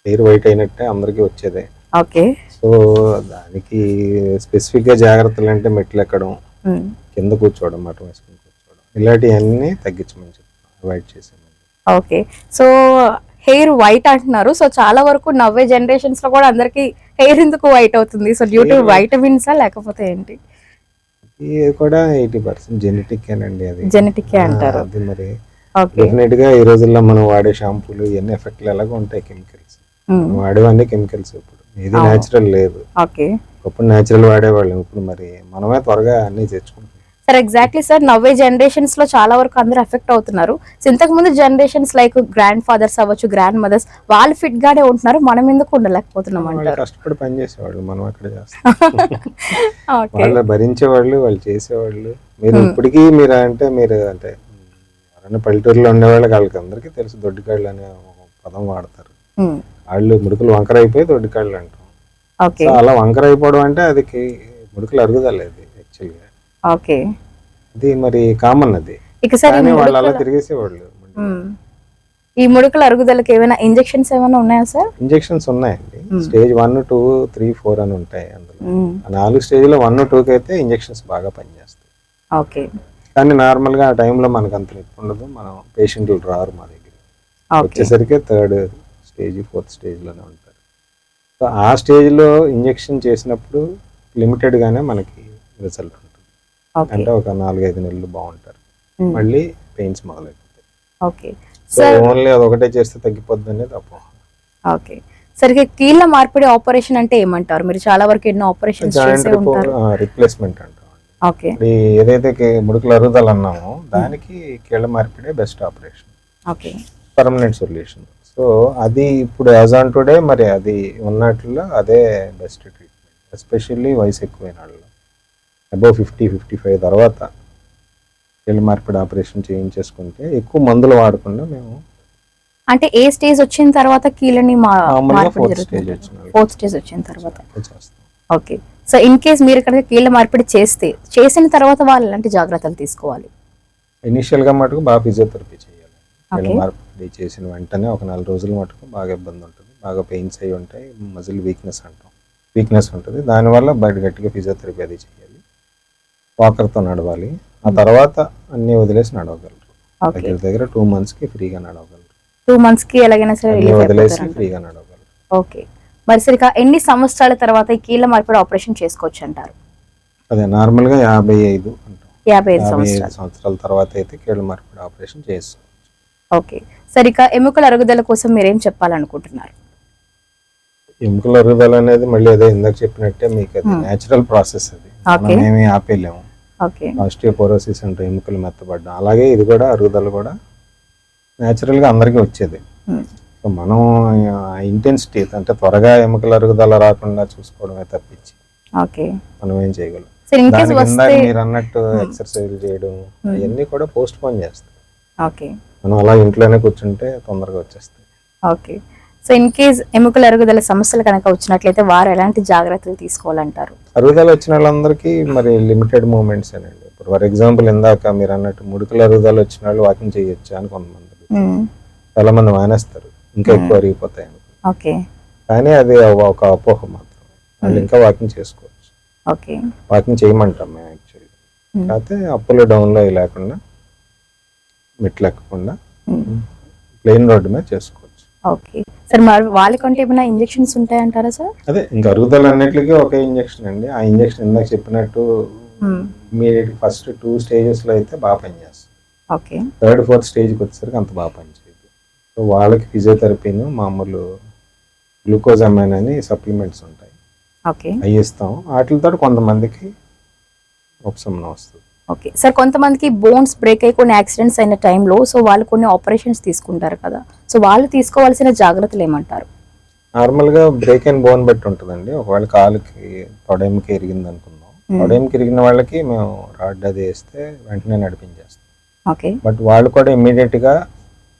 ఎయిర్ వైట్ అయినట్టే అందరికీ వచ్చేదే. ఓకే. సో దానికి స్పెసిఫిక్గా జాగ్రత్తలు అంటే మెట్లు ఎక్కడం కింద కూర్చోవడం మటం వేసుకుని కూర్చోవడం ఇలాంటివన్నీ తగ్గించమని చెప్తాం అవాయిడ్ చేసామని ఓకే. సో హెయిర్ వైట్ అంటున్నారు. సో చాలా వరకు నవ్వే జనరేషన్స్లో కూడా అందరికి హెయిర్ ఎందుకు వైట్ అవుతుంది? So due to. వైటమిన్సా లేకపోతే ఏంటి? ఇది కూడా ఎయిటీ పర్సెంట్ జెనెటిక్ అండి అది. జెనెటిక్ అంటారు. అది మరి డెఫినెట్గా ఈ రోజుల్లో మనం వాడే షాంపూలు ఇవన్నీ ఎఫెక్ట్లు ఎలాగో ఉంటాయి కెమికల్స్ మనం వాడేవన్నీ కెమికల్స్ ఇప్పుడు. ఇది. న్యాచురల్ లేదు. ఒకప్పుడు న్యాచురల్ వాడేవాళ్ళం. ఇప్పుడు మరి మనమే త్వరగా అన్ని తెచ్చుకుంటున్నాం సార్ ఎగ్జాక్ట్లీ సార్ నవ్వే జనరేషన్స్లో చాలా వరకు అందరూ ఎఫెక్ట్ అవుతున్నారు. ఇంతకు ముందు జనరేషన్స్ లైక్ గ్రాండ్ ఫాదర్స్ అవ్వచ్చు గ్రాండ్ మదర్స్ వాళ్ళు ఫిట్ గానే ఉంటున్నారు. మనం ఎందుకు ఉండలేకపోతున్నాం వాళ్ళు అంటారు? కష్టపడి పని చేసేవాళ్ళు. మనం అక్కడ చేస్తాం. ఓకే వాళ్ళు భరించేవాళ్ళు వాళ్ళు చేసేవాళ్ళు. మీరు ఇప్పటికీ మీరు అంటే మీరు అంటే ఎవరైనా పల్లెటూరులో ఉండేవాళ్ళకి వాళ్ళకి అందరికీ తెలుసు దొడ్డికాళ్ళు అనే ఒక పదం వాడతారు. వాళ్ళు ముడుకులు వంకర అయిపోయి దొడ్డికాళ్ళు అంటాం. అలా వంకర అయిపోవడం అంటే అది ముడుకులు అరుగుదలేదు యాక్చువల్గా. ఓకే. అది మరి కామన్ అది. వాళ్ళు అలా తిరిగేసేవాళ్ళు. ఈ ముడుకుల అరుగుదలకి ఏమైనా ఇంజెక్షన్స్ ఏమైనా ఉన్నాయా సార్? ఇంజెక్షన్స్ ఉన్నాయండి. Stage one two three four అని ఉంటాయి అందులో. నాలుగు స్టేజ్లో వన్ టూకి అయితే ఇంజెక్షన్స్ బాగా పనిచేస్తాయి. ఓకే. కానీ నార్మల్గా ఆ టైంలో మనకు అంత నొప్పి ఉండదు. మనం పేషెంట్లు రారు మా దగ్గర వచ్చేసరికి థర్డ్ స్టేజ్ ఫోర్త్ స్టేజ్లోనే ఉంటారు. సో ఆ స్టేజ్లో ఇంజెక్షన్ చేసినప్పుడు లిమిటెడ్గానే మనకి రిజల్ట్ ఉంటుంది. అంటే ఒక నాలుగైదు నెలలు బాగుంటారు. మళ్ళీ పెయిన్స్ మొదలైపోతాయి. ఓకే. సో ఓన్లీ అదొకటే చేస్తే తగ్గిపోద్ది అనేది అపోహ ఓకే. సరిగ్గా కీళ్ళ మార్పిడి ఆపరేషన్ అంటే ఏమంటారు? మీరు చాలా వరకు ఎన్నో ఉంటారు. రిప్లేస్మెంట్ అంటాం ఓకే ఇప్పుడు ఏదైతే ముడుకులు అరుగుదల అన్నామో దానికి కీళ్ళ మార్పిడే best operation. Okay. Permanent solution. So అది ఇప్పుడు యాజ్ ఆన్ టుడే మరి అది ఉన్నట్లో అదే బెస్ట్ ట్రీట్మెంట్. ఎస్పెషల్లీ వయసు ఎక్కువైన వాళ్ళు అబౌవ్ ఫిఫ్టీ ఫిఫ్టీ ఫైవ్ తర్వాత కీళ్ళ మార్పిడి ఆపరేషన్ చేయించేసుకుంటే ఎక్కువ మందులు వాడకుండా మేము అంటే ఏ స్టేజ్ వచ్చిన తర్వాత కీళ్ళని ఫోర్త్ స్టేజ్ వచ్చిన ఫోర్త్ స్టేజ్ వచ్చిన తర్వాత. ఓకే. సో ఇన్ కేస్ మీరు ఇక్కడ కీళ్ళ మార్పిడి చేస్తే చేసిన తర్వాత వాళ్ళు ఎలాంటి జాగ్రత్తలు తీసుకోవాలి? ఇనిషియల్గా మటుకు బాగా ఫిజియోథెరపీ చేయాలి. కీళ్ళ. మార్పిడి చేసిన వెంటనే ఒక నాలుగు రోజుల మటుకు బాగా ఇబ్బంది ఉంటుంది. బాగా పెయిన్స్ అయి ఉంటాయి మజిల్ వీక్నెస్ అంటాం. వీక్నెస్ ఉంటుంది. దానివల్ల బయట గట్టిగా ఫిజియోథెరపీ అది చేయాలి. వాకర్తో నడవాలి. ఆ తర్వాత అన్నీ వదిలేసి నడవగలరు. దగ్గర దగ్గర టూ మంత్స్కి ఫ్రీగా నడవగలరు. టూ మంత్స్కి ఎలాగైనా సరే వదిలేసి ఫ్రీగా నడవగలరు. ఓకే మరి సరే ఇక ఎన్ని సంవత్సరాల తర్వాత ఈ కీళ్ళ మార్పిడి ఆపరేషన్ చేసుకోవచ్చు అంటారు అదే నార్మల్గా యాభై ఐదు అంటాం. యాభై ఐదు యాభై ఐదు సంవత్సరాలు. తర్వాత అయితే కీళ్ళ మార్పిడి ఆపరేషన్ చేసుకోవచ్చు. ఓకే. సరే ఇక ఎముకల అరుగుదల కోసం మీరేం చెప్పాలనుకుంటున్నారు? ఎముకల అరుగుదల అనేది మళ్ళీ అదే ఇందాక చెప్పినట్టే మీకు అది న్యాచురల్ ప్రాసెస్ అది. మనం ఏమీ ఆపేయలేము. ఓకే. ఆస్టియోపోరోసిస్ అంటే ఎముకలు మెత్తబడ్డం. అలాగే ఇది కూడా అరుగుదల కూడా న్యాచురల్గా అందరికీ వచ్చేది. Hmm. సో మనం ఇంటెన్సిటీ అంటే త్వరగా ఎముకల అరుగుదల రాకుండా చూసుకోవడమే తప్పించి ఓకే. మనం ఏం చేయగలం. మీరు అన్నట్టు ఎక్సర్సైజ్ చేయడం అవన్నీ కూడా పోస్ట్ పోన్ చేస్తాయి. ఓకే. మనం అలా ఇంట్లోనే కూర్చుంటే తొందరగా వచ్చేస్తాయి. ఓకే. సో ఇన్ కేస్ ఎముకల అరుగుదల సమస్యలు కనుక వచ్చినట్లయితే వారు ఎలాంటి జాగ్రత్తలు తీసుకోవాలంటారు? అరుగుదల వచ్చిన వాళ్ళందరికీ మరి లిమిటెడ్ మూమెంట్స్ అండి ఇప్పుడు ఫర్ ఎగ్జాంపుల్ ఇందాక మీరు అన్నట్టు ముడుకుల అరుగుదల వచ్చిన వాళ్ళు వాకింగ్ చేయొచ్చు అని కొంతమంది మ్మ్. చాలా మంది మానేస్తారు. ఇంకా ఎక్కువ అరిగిపోతాయి. ఓకే. కానీ అది ఒక అపోహ మాత్రం. వాళ్ళు ఇంకా వాకింగ్ చేసుకోవచ్చు. ఓకే. వాకింగ్ చేయమంటాం మేము యాక్చువల్లీ. కాకపోతే అప్పులు డౌన్లో లేకుండా మెట్లు ఎక్కకుండా. ప్లెయిన్ రోడ్డు మీద చేసుకోవచ్చు. ఓకే. సార్ మరి వాళ్ళకంటే ఏమైనా ఇంజెక్షన్స్ ఉంటాయంటారా సార్? అదే ఇంకా అరుగుదల అన్నిటికీ ఒకే ఇంజెక్షన్ అండి. ఆ ఇంజెక్షన్ ఇందాక చెప్పినట్టు ఇమీడియట్ ఫస్ట్ టూ స్టేజెస్లో అయితే బాగా పనిచేస్తుంది. ఓకే. థర్డ్ ఫోర్త్ స్టేజ్కి వచ్చేసరికి అంత బాగా పనిచేయదు. సో వాళ్ళకి ఫిజియోథెరపీను మామూలు గ్లూకోజ్ అమైన్ అని సప్లిమెంట్స్ ఉంటాయి. ఓకే. అవి ఇస్తాం. వాటితో కొంతమందికి ఉపశమనం వస్తుంది. ఓకే. సార్ కొంతమందికి బోన్స్ బ్రేక్ అయ్యి కొన్ని యాక్సిడెంట్స్ అయిన టైంలో సో వాళ్ళు కొన్ని ఆపరేషన్స్ తీసుకుంటారు కదా. సో వాళ్ళు తీసుకోవాల్సిన జాగ్రత్తలు ఏమంటారు? నార్మల్గా బ్రేక్ అండ్ బోన్ బట్టి ఉంటుందండి. ఒకవేళ కాలుకి తొడెంకి ఇరిగింది అనుకుందాం. తొడెంకి ఇరిగిన వాళ్ళకి మేము రాడ్ అది వేస్తే వెంటనే నడిపించేస్తాం. ఓకే. బట్ వాళ్ళు కూడా ఇమ్మీడియట్గా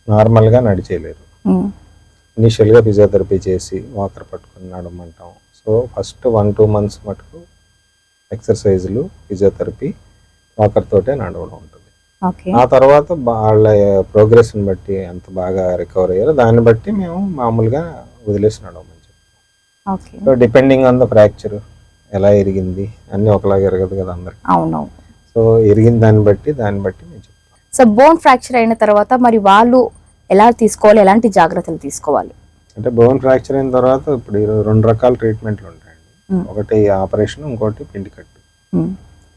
నార్మల్గా నడిచేయలేరు ఇనిషియల్గా ఫిజియోథెరపీ చేసి వాకర్ పట్టుకుని నడమంటాం so first one two months మటుకు ఎక్సర్సైజులు ఫిజియోథెరపీ వాకర్ తోటే నడవడం ఉంటుంది. ఆ తర్వాత వాళ్ళ ప్రోగ్రెస్ని బట్టి ఎంత బాగా రికవర్ అయ్యారో దాన్ని బట్టి మేము మామూలుగా వదిలేసి నడవమని చెప్తాం. So depending on the fracture ఎలా ఎరిగింది అన్నీ ఒకలాగా ఎరగదు కదా అందరికి. సో ఎరిగిన దాన్ని బట్టి దాన్ని బట్టి సో బోన్ ఫ్రాక్చర్ అయిన తర్వాత మరి వాళ్ళు ఎలా తీసుకోవాలి ఎలాంటి జాగ్రత్తలు తీసుకోవాలి? అంటే బోన్ ఫ్రాక్చర్ అయిన తర్వాత ఇప్పుడు రెండు రకాల ట్రీట్మెంట్లు ఉంటాయండి. ఒకటి ఆపరేషన్ ఇంకోటి పిండి కట్టు.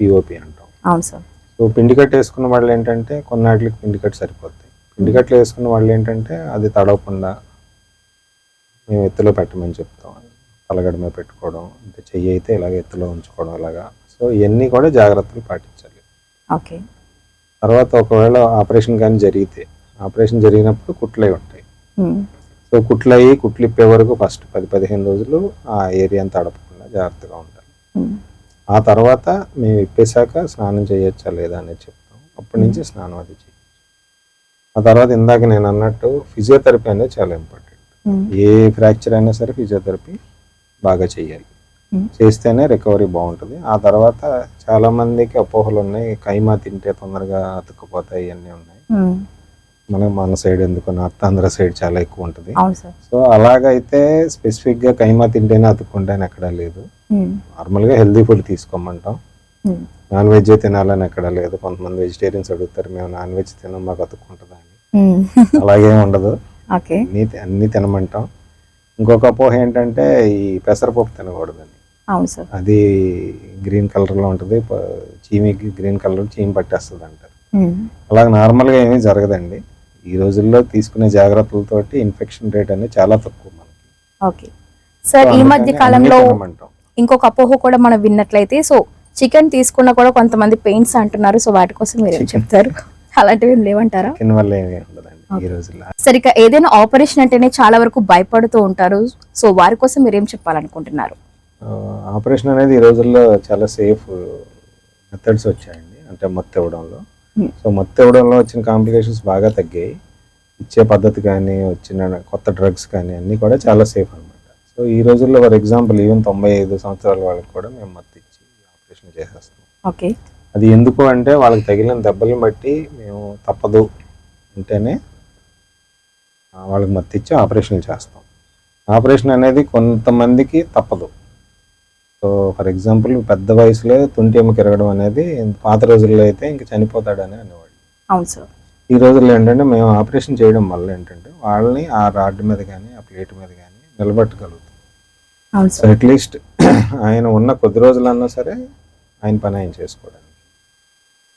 పిఓపి అంటాం. అవును సార్. సో పిండి కట్టు వేసుకున్న వాళ్ళు ఏంటంటే కొన్నాటికి పిండి కట్టు సరిపోతాయి పిండి కట్లు వేసుకున్న వాళ్ళు ఏంటంటే అది తడవకుండా మేము ఎత్తులో పెట్టమని చెప్తాం. తలగడ మీద పెట్టుకోవడం అంటే చెయ్యి అయితే ఇలాగ ఎత్తులో ఉంచుకోవడం ఇలాగా సో ఇవన్నీ కూడా జాగ్రత్తలు పాటించాలి. ఓకే. తర్వాత ఒకవేళ ఆపరేషన్ కానీ జరిగితే ఆపరేషన్ జరిగినప్పుడు కుట్లే ఉంటాయి. సో కుట్లు అయ్యి కుట్లు ఇప్పే వరకు ఫస్ట్ పది పదిహేను రోజులు ఆ ఏరియా తడపకుండా జాగ్రత్తగా ఉండాలి. ఆ తర్వాత మేము ఇప్పేశాక స్నానం చేయొచ్చా లేదా అనేది చెప్తాం. అప్పటి నుంచి స్నానం అది చేయొచ్చు. ఆ తర్వాత ఇందాక నేను అన్నట్టు ఫిజియోథెరపీ అనేది చాలా ఇంపార్టెంట్. ఏ ఫ్రాక్చర్ అయినా సరే ఫిజియోథెరపీ బాగా చేయాలి. చేస్తేనే రికవరీ బాగుంటుంది. ఆ తర్వాత చాలా మందికి అపోహలు ఉన్నాయి కైమా తింటే తొందరగా అతుక్కుపోతాయి ఇవన్నీ ఉన్నాయి. మన మన సైడ్ ఎందుకు నార్త్ ఆంధ్ర సైడ్ చాలా ఎక్కువ ఉంటుంది. సో అలాగైతే స్పెసిఫిక్గా కైమా తింటేనే అతుక్కుంటాయని ఎక్కడా లేదు. నార్మల్గా హెల్దీ ఫుడ్ తీసుకోమంటాం. నాన్ వెజ్ తినాలని ఎక్కడ లేదు. కొంతమంది వెజిటేరియన్స్ అడుగుతారు మేము నాన్ వెజ్ తినం మాకు అతుక్కుంటుందా అని. అలాగే ఉండదు. అన్నీ అన్నీ తినమంటాం. ఇంకొక అపోహ ఏంటంటే ఈ పెసరపప్పు తినకూడదని. అవును సార్. అది గ్రీన్ కలర్లో ఉంటుంది ప- చీమి గ్రీన్ కలర్ చీమి పట్టేస్తుంది అంటారు అలాగ నార్మల్గా ఏమీ జరగదండి. ఈ రోజుల్లో తీసుకునే జాగ్రత్తలతోటి ఇన్ఫెక్షన్ రేట్ అనేది చాలా తక్కువ మనకి. ఓకే. సార్ ఈ మధ్య కాలంలో. ఇంకొక అపోహ కూడా మనం విన్నట్లయితే సో చికెన్ తీసుకున్నా కూడా కొంతమంది పెయిన్స్ అంటున్నారు. సో వాటి కోసం మీరు ఏం చెప్తారు? అలాంటివి ఏం లేవంటారా? చికెన్ వల్ల ఏమీ ఉండదండి ఈ రోజుల్లో. సరే ఇక ఏదైనా ఆపరేషన్ అంటేనే చాలా వరకు భయపడుతూ ఉంటారు. సో వారి కోసం మీరు ఏం చెప్పాలనుకుంటున్నారు? ఆపరేషన్ అనేది ఈ రోజుల్లో చాలా సేఫ్ మెథడ్స్ వచ్చాయండి. అంటే మత్తు ఇవ్వడంలో. Hmm. సో మత్తు ఇవ్వడంలో వచ్చిన కాంప్లికేషన్స్ బాగా తగ్గాయి. ఇచ్చే పద్ధతి కానీ వచ్చిన కొత్త డ్రగ్స్ కానీ అన్నీ కూడా చాలా సేఫ్ అనమాట సో ఈ రోజుల్లో ఫర్ ఎగ్జాంపుల్ ఈవెన్ తొంభై ఐదు సంవత్సరాల వాళ్ళకి కూడా మేము మత్తు ఇచ్చి ఆపరేషన్ చేసేస్తాం ఓకే. అది ఎందుకు అంటే వాళ్ళకి తగిలిన దెబ్బల్ని బట్టి మేము తప్పదు అంటేనే ఆ, వాళ్ళకి మత్తు ఇచ్చి ఆపరేషన్ చేస్తాం. ఆపరేషన్ అనేది కొంతమందికి తప్పదు. సో ఫర్ ఎగ్జాంపుల్ పెద్ద వయసులో తుంటి ఎముక ఎరగడం అనేది పాత రోజుల్లో అయితే ఇంక చనిపోతాడని అనేవాళ్ళు. అవును సార్. ఈ రోజుల్లో ఏంటంటే మేము ఆపరేషన్ చేయడం వల్ల ఏంటంటే వాళ్ళని ఆ రాడ్ మీద కానీ ఆ ప్లేట్ మీద కానీ నిలబెట్టగలుగుతాం. So sir. అట్లీస్ట్ ఆయన ఉన్న కొద్ది రోజులన్నా సరే ఆయన పని ఆయన చేసుకోవడానికి.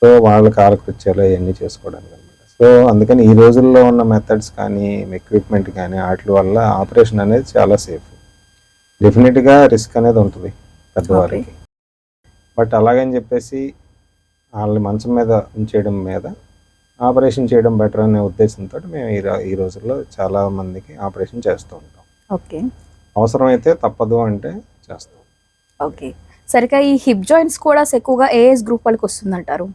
సో వాళ్ళ కాలకృత్యాలు అవన్నీ చేసుకోవడానికి అనమాట. సో అందుకని ఈ రోజుల్లో ఉన్న మెథడ్స్ కానీ ఎక్విప్మెంట్ కానీ వాటి వల్ల ఆపరేషన్ అనేది చాలా సేఫ్ డెఫినెట్గా రిస్క్ అనేది ఉంటుంది. పెద్దవారికి. బట్ అలాగని చెప్పేసి వాళ్ళని మంచం మీద ఉంచేయడం మీద ఆపరేషన్ చేయడం బెటర్ అనే ఉద్దేశంతో మేము ఈ ఈ రోజుల్లో చాలా మందికి ఆపరేషన్ చేస్తూ ఉంటాం. ఓకే. అవసరమైతే తప్పదు అంటే చేస్తాం. ఓకే. సరిగా ఈ హిప్ జాయింట్స్ కూడా ఎక్కువగా ఏ ఏజ్ గ్రూప్ వాళ్ళకి వస్తుందంటారు?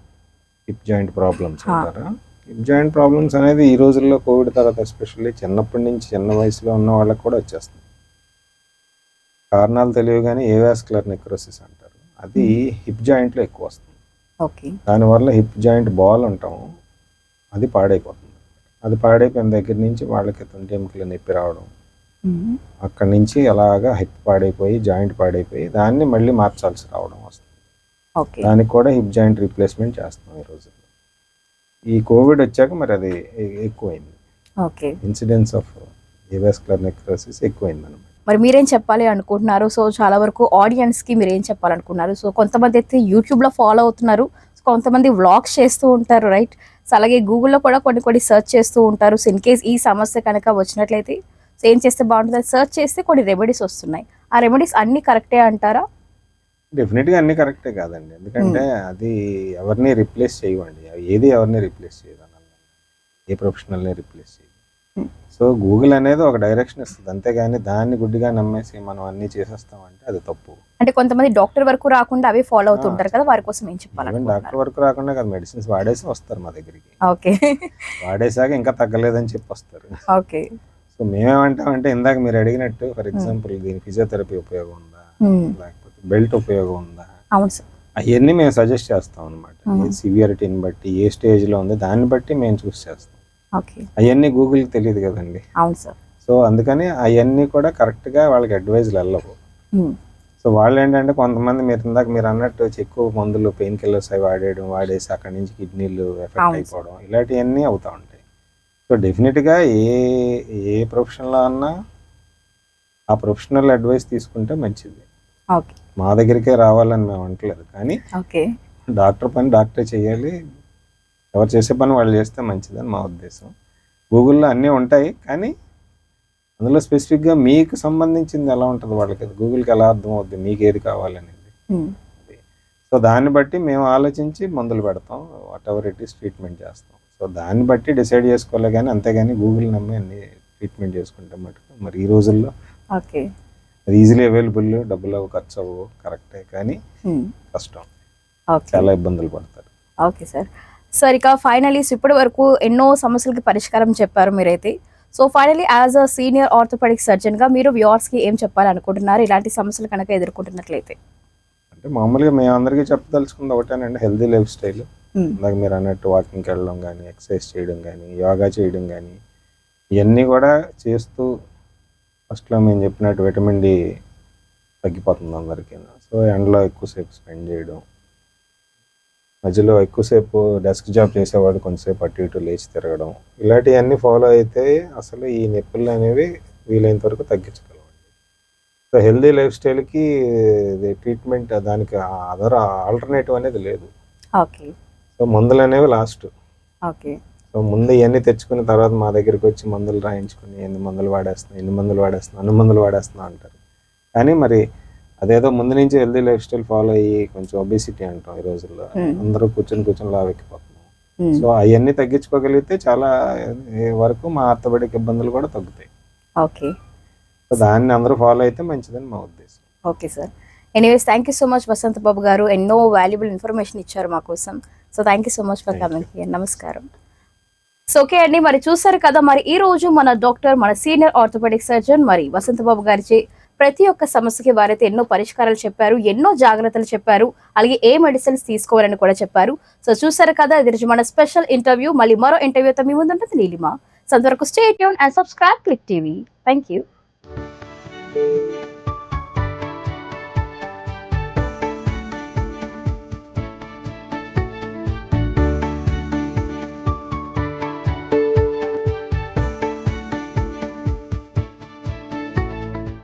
Hip joint problems. అంటారా? హిప్ జాయింట్ ప్రాబ్లమ్స్ అనేది ఈ రోజుల్లో కోవిడ్ తర్వాత ఎస్పెషల్లీ చిన్నప్పటి నుంచి చిన్న వయసులో ఉన్న వాళ్ళకి కూడా వచ్చేస్తుంది. కారణాలు తెలియవు కానీ ఏవాస్కులర్ నెక్రోసిస్ అంటారు. అది హిప్ జాయింట్లో ఎక్కువ వస్తుంది. ఓకే. దానివల్ల హిప్ జాయింట్ బాల్ అంటాం అది పాడైపోతుంది. అది పాడైపోయిన దగ్గర నుంచి వాళ్ళకి తుంటి ఎముకలు నొప్పి రావడం అక్కడి నుంచి అలాగా హిప్ పాడైపోయి జాయింట్ పాడైపోయి దాన్ని మళ్ళీ మార్చాల్సి రావడం వస్తుంది. దానికి కూడా హిప్ జాయింట్ రీప్లేస్మెంట్ చేస్తాం ఈ రోజుల్లో. ఈ కోవిడ్ వచ్చాక మరి అది ఎక్కువైంది. ఇన్సిడెన్స్ ఆఫ్ ఏవాస్కులర్ నెక్రోసిస్ ఎక్కువైంది అనమాట మరి మీరేం చెప్పాలి అనుకుంటున్నారు? సో చాలా వరకు ఆడియన్స్కి మీరు ఏం చెప్పాలనుకున్నారు సో కొంతమంది అయితే యూట్యూబ్లో ఫాలో అవుతున్నారు. సో కొంతమంది వ్లాగ్స్ చేస్తూ ఉంటారు రైట్ సో అలాగే గూగుల్లో కూడా కొన్ని కొన్ని సెర్చ్ చేస్తూ ఉంటారు. సో ఇన్ కేస్ ఈ సమస్య కనుక వచ్చినట్లయితే సో ఏం చేస్తే బాగుంటుంది? సెర్చ్ చేస్తే కొన్ని రెమెడీస్ వస్తున్నాయి. ఆ రెమెడీస్ అన్ని కరెక్టే అంటారా? డెఫినెట్గా అన్ని కరెక్టే కాదండి. ఎందుకంటే అది ఎవరిని రిప్లేస్ చేయవండి. ఏది ఎవరిని రిప్లేస్ చేయదు. ఏ ప్రొఫెషనల్ని రిప్లేస్ చేయదు. Hmm. సో గూగుల్ అనేది ఒక డైరెక్షన్ ఇస్తుంది. అంతేగాని దాన్ని గుడ్డిగా నమ్మేసి మనం అన్ని చేసేస్తామంటే అది తప్పు. అంటే కొంతమంది డాక్టర్ వరకు రాకుండా అవే ఫాలో అవుతుంటారు కదా వారి కోసం ఏం చెప్పాలనుకుంటున్నారు? డాక్టర్ వరకు రాకుండా కదా మెడిసిన్స్ వాడేసి వస్తారు మా దగ్గరికి. ఓకే. వాడేసాక ఇంకా తగ్గలేదని చెప్పి వస్తారు. ఓకే. సో మేమేమంటామంటే ఇందాక మీరు అడిగినట్టు ఫర్ ఎగ్జాంపుల్ దీని ఫిజియోథెరపీ ఉపయోగం ఉందా? లేకపోతే బెల్ట్ ఉపయోగం ఉందా? అవును సార్. అవన్నీ మేము సజెస్ట్ చేస్తాం అనమాట సివియారిటీని బట్టి ఏ స్టేజ్లో ఉంది దాన్ని బట్టి మేము చూస్ చేస్తాం. అవన్నీ గూగుల్కి తెలియదు కదండి. అవును సార్. సో అందుకని అవన్నీ కూడా కరెక్ట్గా వాళ్ళకి అడ్వైజ్లు వెళ్ళవు. సో వాళ్ళు ఏంటంటే కొంతమంది మీరు ఇందాక మీరు అన్నట్టు ఎక్కువ మందులు పెయిన్ కిల్లర్స్ అవి వాడేయడం వాడేసి అక్కడి నుంచి కిడ్నీలు ఎఫెక్ట్. అయిపోవడం ఇలాంటివన్నీ అవుతూ ఉంటాయి. సో డెఫినెట్గా ఏ ఏ ప్రొఫెషన్లో అన్నా ఆ ప్రొఫెషనల్ అడ్వైస్ తీసుకుంటే మంచిది. మా దగ్గరికే రావాలని మేము అంటలేదు. కానీ డాక్టర్ పని డాక్టరే చేయాలి. ఎవరు చేసే పని వాళ్ళు చేస్తే మంచిదని మా ఉద్దేశం. గూగుల్లో అన్నీ ఉంటాయి కానీ అందులో స్పెసిఫిక్గా మీకు సంబంధించింది ఎలా ఉంటుంది వాళ్ళకి? అది గూగుల్కి ఎలా అర్థం అవుద్ది మీకు ఏది కావాలనేది. సో దాన్ని బట్టి మేము ఆలోచించి మందులు పెడతాం whatever it is treatment చేస్తాం. సో దాన్ని బట్టి డిసైడ్ చేసుకోలే కానీ అంతేగాని గూగుల్ నమ్మి అన్ని ట్రీట్మెంట్ చేసుకుంటే మటుకు మరి ఈ రోజుల్లో ఓకే. అది ఈజీలీ అవైలబుల్ డబ్బులు అవి ఖర్చు అవ్వవు కరెక్టే కానీ కష్టం. చాలా ఇబ్బందులు పడతారు. Okay sir. సార్ ఇక ఫైనలీ ఇప్పటి వరకు ఎన్నో సమస్యలకి పరిష్కారం చెప్పారు మీరైతే. So finally as a senior orthopedic సర్జన్గా మీరు వ్యూవర్స్కి ఏం చెప్పాలనుకుంటున్నారు? ఇలాంటి సమస్యలు కనుక ఎదుర్కొంటున్నట్లయితే. అంటే మామూలుగా మేము అందరికీ చెప్పదలుచుకుంది ఒకటేనండి హెల్దీ లైఫ్ స్టైల్. ఇందాక మీరు అన్నట్టు వాకింగ్కి వెళ్ళడం కానీ ఎక్సర్సైజ్ చేయడం కానీ యోగా చేయడం కానీ ఇవన్నీ కూడా చేస్తూ ఫస్ట్లో మేము చెప్పినట్టు విటమిన్ డి తగ్గిపోతుంది అందరికీ సో ఎండలో ఎక్కువసేపు స్పెండ్ చేయడం మధ్యలో ఎక్కువసేపు డెస్క్ జాబ్ చేసేవాడు కొంతసేపు అటు ఇటు లేచి తిరగడం. ఇలాంటివన్నీ ఫాలో అయితే అసలు ఈ నొప్పులు అనేవి వీలైనంత వరకు తగ్గించగలం సో హెల్దీ లైఫ్ స్టైల్కి ట్రీట్మెంట్ దానికి అదర్ ఆల్టర్నేటివ్ అనేది లేదు. ఓకే. సో మందులు అనేవి లాస్ట్. ఓకే. సో ముందు ఇవన్నీ తెచ్చుకున్న తర్వాత మా దగ్గరికి వచ్చి మందులు రాయించుకుని ఎన్ని మందులు వాడేస్తున్నాం ఎన్ని మందులు వాడేస్తున్నాం అన్ని మందులు వాడేస్తున్నాం అంటారు. కానీ మరి అదేదో ముందు నుంచి హెల్దీ లైఫ్ స్టైల్ ఫాలో అయ్యి కొంచెం ఒబేసిటీ అంటాం ఈ రోజుల్లో. Hmm. అందరూ కూర్చొని కూర్చొని లావెక్కిపోతున్నాం. సో అవన్నీ తగ్గించుకోగలిగితే చాలా వరకు మా ఆర్థోపెడిక్ ఇబ్బందులు కూడా తగ్గుతాయి. ఓకే సో దాన్ని అందరూ ఫాలో అయితే మంచిదని మా ఉద్దేశం. Okay sir anyways thank you so much Vasanth Babu garu. ఎన్నో వాల్యుబుల్ ఇన్ఫర్మేషన్ ఇచ్చారు మా కోసం. So thank you so much for. Coming here నమస్కారం సో ఓకే అండి. మరి చూసారు కదా మరి ఈ రోజు మన డాక్టర్ మన సీనియర్ ఆర్థోపెడిక్ సర్జన్ మరి వసంత్ బాబు గారిచే ప్రతి ఒక్క సమస్యకి వారైతే ఎన్నో పరిష్కారాలు చెప్పారు ఎన్నో జాగ్రత్తలు చెప్పారు అలాగే ఏ మెడిసిన్స్ తీసుకోవాలని కూడా చెప్పారు. సో చూసారు కదా ఇది రోజు మన స్పెషల్ ఇంటర్వ్యూ మళ్ళీ మరో ఇంటర్వ్యూతో మీ ముందుంటుంది నీలిమ. సో అంతవరకు stay tune and subscribe Click TV thank you